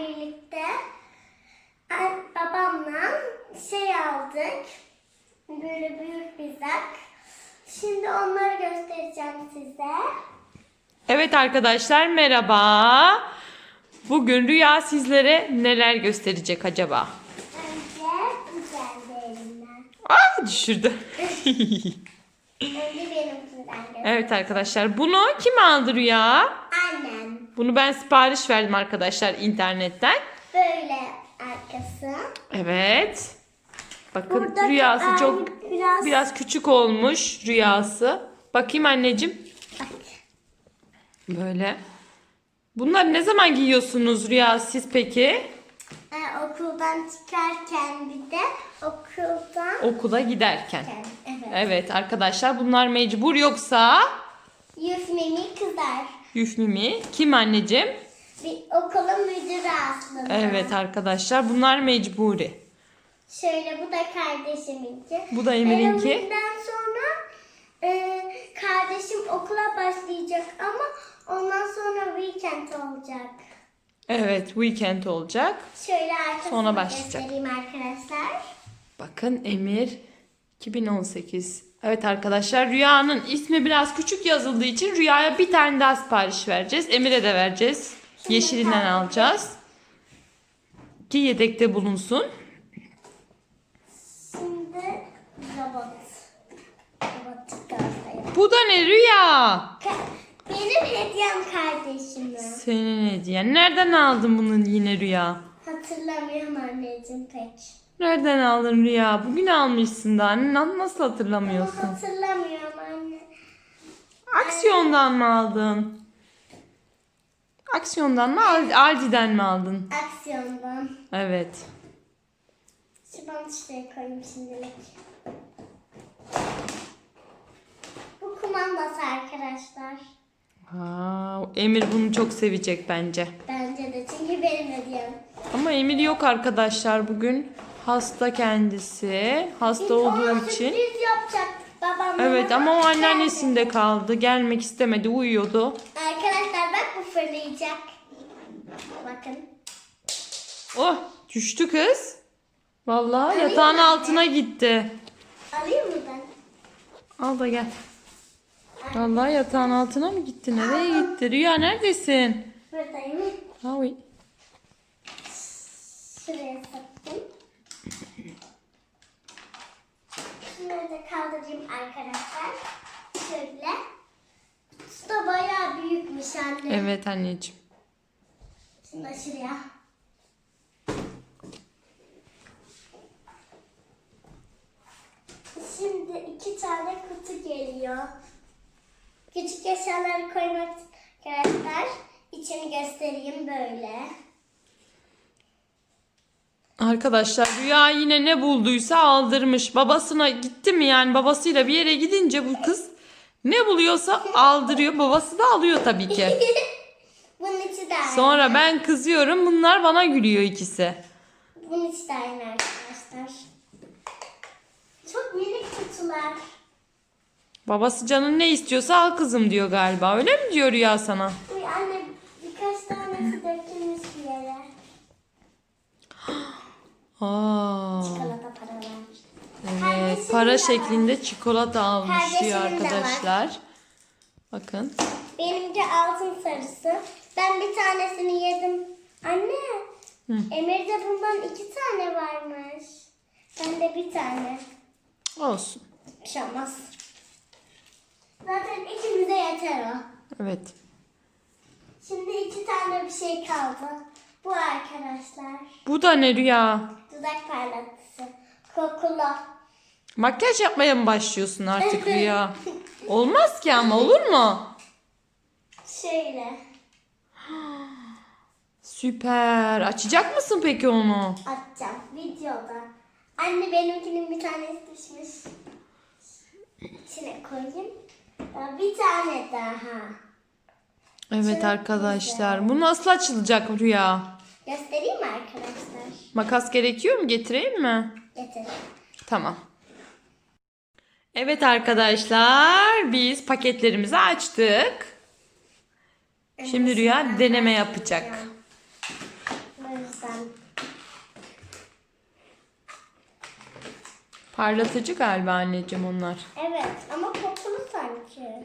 birlikte babamla şey aldık. Böyle büyük bir zak. Şimdi onları göstereceğim size. Evet arkadaşlar merhaba. Bugün Rüya sizlere neler gösterecek acaba? Önce bu geldi elimden. Aa düşürdü. Önce benimkinden göster. evet arkadaşlar bunu kim aldı Rüya? Annem. Bunu ben sipariş verdim arkadaşlar internetten. Böyle arkası. Evet. Bakın Burada rüyası çok biraz- biraz küçük olmuş rüyası. Bakayım anneciğim. Bak. Böyle. Bunları ne zaman giyiyorsunuz rüya siz peki? Ee, okuldan çıkarken bir de okuldan Okula giderken. evet. Evet arkadaşlar bunlar mecbur yoksa Yüz mimi kızar. Yüfmimi kim anneciğim? Bir okulun müdürü aslında. Evet arkadaşlar bunlar mecburi. Şöyle bu da kardeşiminki. Bu da Emir'inki. Eylül'den sonra e, kardeşim okula başlayacak ama ondan sonra weekend olacak. Evet weekend olacak. Şöyle Sonra başlayacak. göstereyim arkadaşlar. Bakın Emir 2018. Evet arkadaşlar Rüya'nın ismi biraz küçük yazıldığı için Rüya'ya bir tane daha sipariş vereceğiz. Emir'e de vereceğiz. Yeşilinden alacağız. Ki yedekte bulunsun. Şimdi robot. Bu da ne Rüya? Benim hediyem kardeşime. Senin hediyen. Nereden aldın bunu yine Rüya? Hatırlamıyorum anneciğim pek. Nereden aldın Rüya? Bugün almışsın da. Na- Nasıl Ama hatırlamıyorsun? hatırlamıyorum anne. Aksiyondan mı aldın? Aksiyondan mı? Al- Aldi'den mi aldın? Aksiyondan. Evet. Şu şuraya koyayım şimdilik. Bu kumandası arkadaşlar. Ha, Emir bunu çok sevecek bence. Bence de çünkü benim hediyem. Ama Emir yok arkadaşlar bugün. Hasta kendisi. Hasta Biz olduğu için. sürpriz yapacaktık babamla. Evet ama o anneannesinde kaldı. Gelmek istemedi. Uyuyordu. Arkadaşlar bak bu fırlayacak. Bakın. Oh düştü kız. Vallahi Alayım yatağın mı? altına gitti. Alayım mı ben? Al da gel. Vallahi yatağın altına mı gitti? Nereye gitti? Rüya neredesin? Buradayım. Ay. Şuraya Şunları da kaldırayım arkadaşlar. Şöyle. Kutusu da bayağı büyükmüş anne. Evet anneciğim. Da şuraya. Şimdi iki tane kutu geliyor. Küçük eşyaları koymak arkadaşlar içini göstereyim böyle. Arkadaşlar Rüya yine ne bulduysa aldırmış. Babasına gitti mi yani babasıyla bir yere gidince bu kız ne buluyorsa aldırıyor. Babası da alıyor tabii ki. Bunun içi de aynı. Sonra ben kızıyorum bunlar bana gülüyor ikisi. Bunun içi de aynı arkadaşlar. Çok minik kutular. Babası canın ne istiyorsa al kızım diyor galiba. Öyle mi diyor Rüya sana? Uy anne birkaç tanesi dökülmüş bir yere. Aa, Çikolata paralar. evet, Kardeşimin de para var. şeklinde çikolata almış diyor de arkadaşlar. Bakın. Benimki altın sarısı. Ben bir tanesini yedim. Anne. Hı. Emir'de bundan iki tane varmış. Bende bir tane. Olsun. Bir şey olmaz. Zaten ikimize yeter o. Evet. Şimdi iki tane bir şey kaldı. Bu arkadaşlar. Bu da ne Rüya? Dudak parlatıcısı. Kokulu. Makyaj yapmaya mı başlıyorsun artık Rüya? Olmaz ki ama olur mu? Şöyle. Süper. Açacak mısın peki onu? Atacağım videoda. Anne benimkinin bir tanesi düşmüş. İçine koyayım. Bir tane daha. Evet arkadaşlar. Bu nasıl açılacak Rüya? Göstereyim mi arkadaşlar? Makas gerekiyor mu? Getireyim mi? Getir. Tamam. Evet arkadaşlar. Biz paketlerimizi açtık. Şimdi Rüya deneme yapacak. Parlatıcı galiba anneciğim onlar. Evet ama kokulu sanki.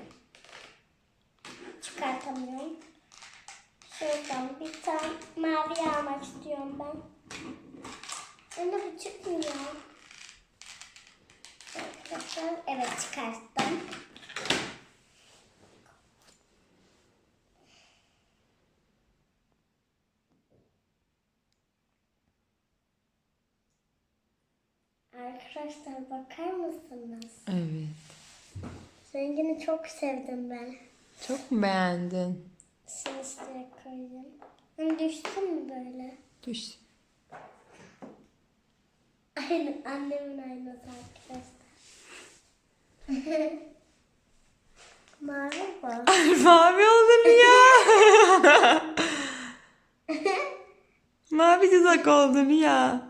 Çıkartamıyorum. Şuradan bir tane mavi almak istiyorum ben. Anne bu çıkmıyor. Evet çıkarttım. Arkadaşlar bakar mısınız? Evet. Rengini çok sevdim ben. Çok mu beğendin? Şuraya koyayım. Hani düştün mü böyle? Düş. Aynı annemin aynası arkadaşlar. Mavi bu. Mavi oldun ya. Mavi dudak oldun ya.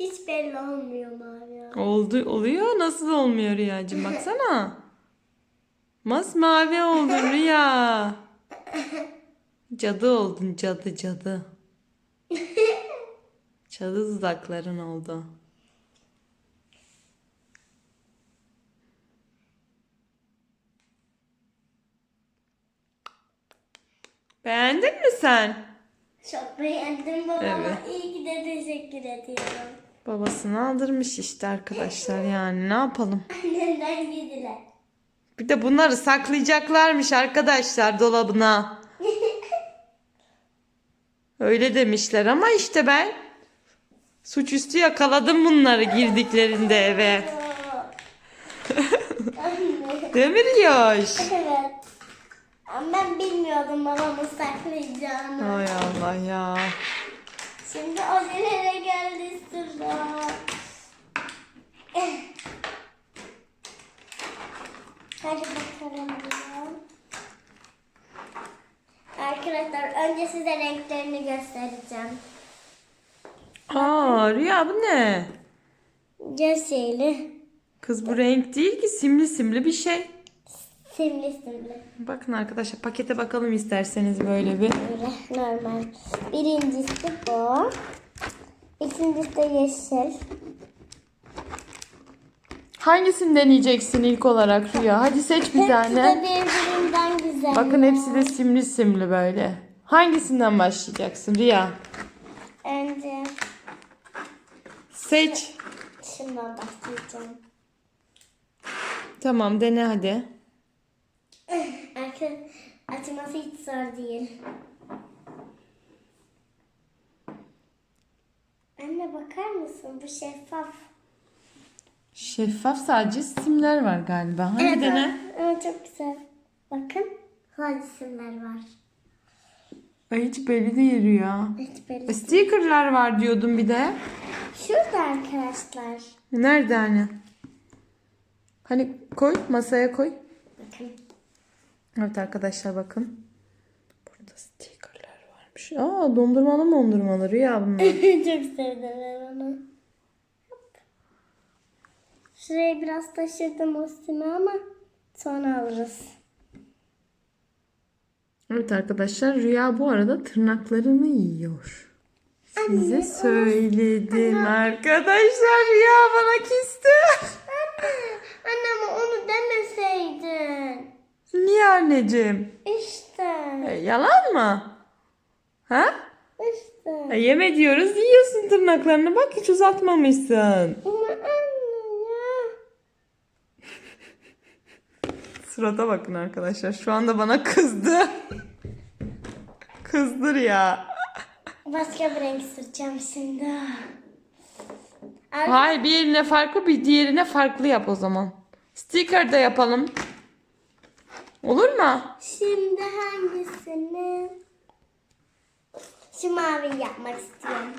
Hiç belli olmuyor mavi. Oldu, oluyor. Nasıl olmuyor Rüyacığım? Baksana. Masmavi oldun Rüya. Cadı oldun cadı cadı. Cadı dudakların oldu. Beğendin mi sen? Çok beğendim babama. Evet. İyi ki de teşekkür ediyorum. Babasını aldırmış işte arkadaşlar yani ne yapalım. Annemden yediler. Bir de bunları saklayacaklarmış arkadaşlar dolabına. Öyle demişler ama işte ben suçüstü yakaladım bunları girdiklerinde eve. Demir yaş. Evet. Ama ben bilmiyordum babamın saklayacağını. Ay Allah ya. Şimdi nereye geldi sıra. Hadi bakalım. Arkadaşlar önce size renklerini göstereceğim. Aa Rüya bu ne? Gösterili. Kız bu renk değil ki simli simli bir şey. Simli simli. Bakın arkadaşlar pakete bakalım isterseniz böyle bir. Böyle normal. Birincisi bu. İkincisi de yeşil. Hangisini deneyeceksin ilk olarak Rüya? Hadi seç bir Hepsi tane. de birbirinden güzel. Bakın hepsi de simli simli böyle. Hangisinden başlayacaksın Rüya? Önce Seç. şundan başlayacağım. Tamam dene hadi. Açması hiç zor değil. Anne bakar mısın? Bu şeffaf. Şeffaf sadece simler var galiba. Hadi dene. Evet çok güzel. Bakın hadisimler var. Ay hiç belli değil Rüya. Evet böyle. Stickerlar var diyordum bir de. Şurada arkadaşlar. Nerede hani? Hani koy masaya koy. Bakın. Evet arkadaşlar bakın. Burada stickerlar varmış. Aa dondurmalı dondurmalı Rüya bunlar. çok sevdim ben onu. Şuraya biraz taşırdım üstüne ama sonra alırız. Evet arkadaşlar Rüya bu arada tırnaklarını yiyor. Size söyledim arkadaşlar Rüya bana küstü. Anne ama onu demeseydin. Niye anneciğim? İşte. E, yalan mı? Ha? İşte. E, yeme diyoruz yiyorsun tırnaklarını bak hiç uzatmamışsın. Ama anne ya. Surata bakın arkadaşlar şu anda bana kızdı. Kızdır ya. Başka bir renk süreceğim şimdi. Hayır bir yerine farklı bir diğerine farklı yap o zaman. Sticker da yapalım. Olur mu? Şimdi hangisini? Şu mavi yapmak istiyorum.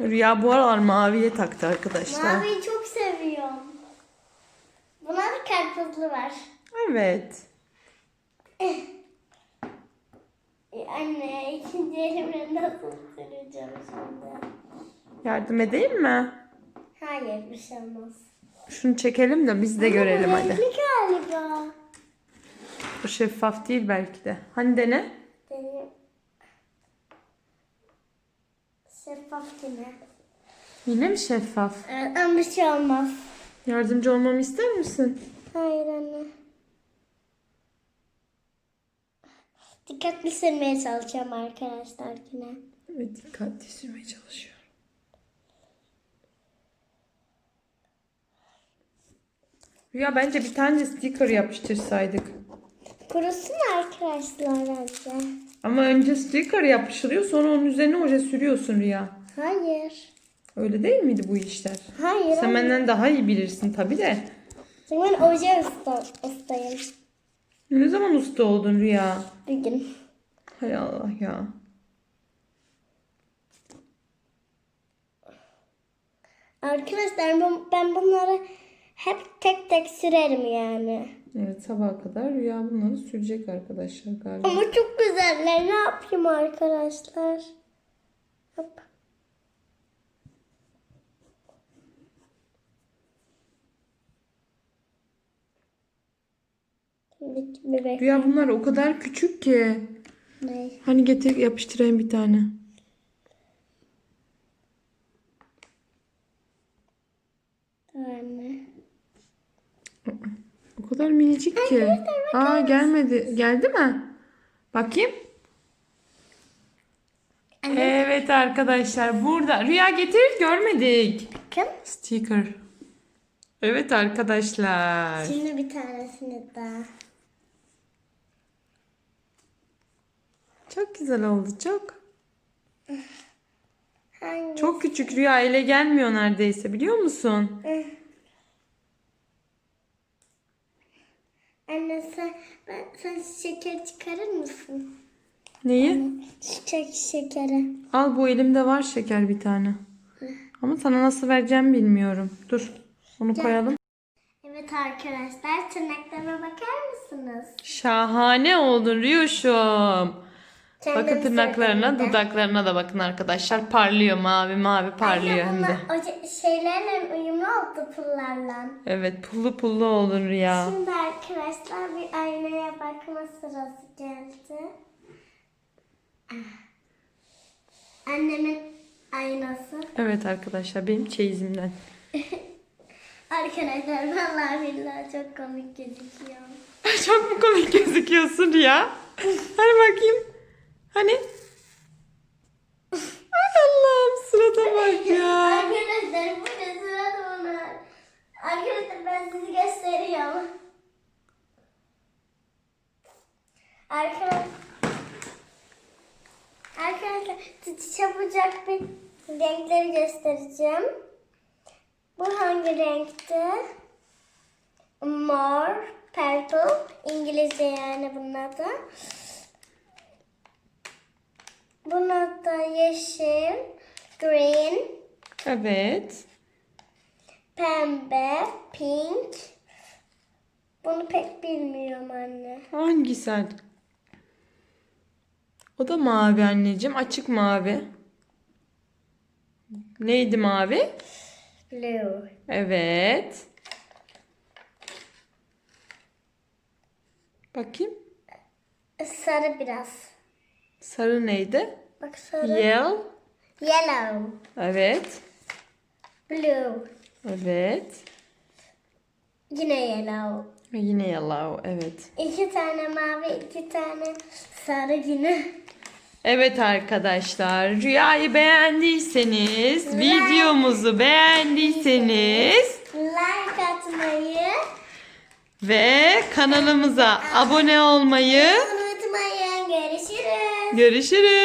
Rüya bu aralar maviye taktı arkadaşlar. Maviyi çok seviyorum. Buna da karpuzlu var. Evet. E, anne ikinci elimle nasıl süreceğim şimdi? Yardım edeyim mi? Hayır bir şey olmaz. Şunu çekelim de biz de görelim Bu hadi. renkli galiba. Bu şeffaf değil belki de. Hani dene. Şeffaf yine. Yine mi şeffaf? Evet, ama bir şey olmaz. Yardımcı olmamı ister misin? Hayır anne. Dikkatli sürmeye çalışacağım arkadaşlar yine. Evet dikkatli sürmeye çalışıyorum. Rüya bence bir tane sticker yapıştırsaydık. Kurusun arkadaşlar bence. Ama önce sticker yapıştırıyor sonra onun üzerine oje sürüyorsun Rüya. Hayır. Öyle değil miydi bu işler? Hayır. Sen anne. benden daha iyi bilirsin tabi de. Çünkü ben oje usta, ustayım. Ne zaman usta oldun Rüya? Bir gün. Hay Allah ya. Arkadaşlar ben, ben bunları hep tek tek sürerim yani. Evet sabaha kadar Rüya bunları sürecek arkadaşlar galiba. Ama çok güzeller. Ne yapayım arkadaşlar? Hop. Rüya bunlar o kadar küçük ki. Ne? Hani getir yapıştırayım bir tane. Anne. O kadar minicik ki. Aa gelmedi. Geldi mi? Bakayım. Evet arkadaşlar burada. Rüya getir görmedik. Bakın. Sticker. Evet arkadaşlar. Şimdi bir tanesini daha. Çok güzel oldu çok. Hangi? Çok küçük Rüya ele gelmiyor neredeyse biliyor musun? Anne sen, ben, sen şeker çıkarır mısın? Neyi? Çiçek şekeri. Al bu elimde var şeker bir tane. Ama sana nasıl vereceğim bilmiyorum. Dur. Onu koyalım. Evet arkadaşlar tırnaklarıma bakar mısınız? Şahane oldun Rüyuşum. Bakın tırnaklarına, sevdiğimde. dudaklarına da bakın arkadaşlar. Parlıyor mavi mavi parlıyor hem de. O şeylerle uyumlu oldu pullarla. Evet pullu pullu oldun Rüya. Şimdi arkadaşlar bir aynaya bakma sırası geldi. Ah. Annemin aynası. Evet arkadaşlar benim çeyizimden. Arkadaşlar vallahi billahi çok komik gözüküyor. Çok mu komik gözüküyorsun Rüya? Hani bakayım. Hani? Ay Allah'ım surata bak ya. Arkadaşlar bu ne sırada bunlar. Arkadaşlar ben sizi gösteriyorum. Arkadaşlar Arkadaşlar çabucak bir renkleri göstereceğim. Bu hangi renkti? Mor, purple, İngilizce yani bunun adı. Bunun adı yeşil, green, Evet. pembe, pink. Bunu pek bilmiyorum anne. Hangisi? O da mavi anneciğim. Açık mavi. Neydi mavi? Blue. Evet. Bakayım. Sarı biraz. Sarı neydi? Bak sarı. Yellow. Yellow. Evet. Blue. Evet. Yine yellow. Yine yellow. Evet. İki tane mavi, iki tane sarı yine. Evet arkadaşlar. Rüyayı beğendiyseniz, videomuzu beğendiyseniz Like atmayı ve kanalımıza abone olmayı. Görüşürüz.